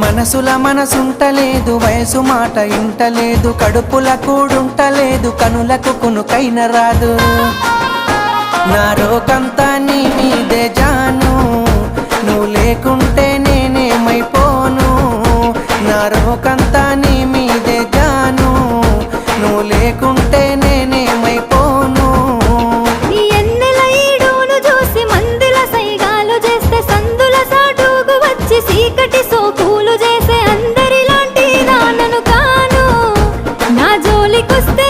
మనసుల మనసుంటలేదు వయసు మాట ఇంటలేదు కడుపుల కూడుంటలేదు కనులకు కునుకైన రాదు. నా రోగంతా నీ మీదే జాను నువ్వు లేకుంటే నేనేమైపోను. నా రోగంతా నీ మీదే జాను నువ్వు లేకుంటే నేనే గాలికొస్తే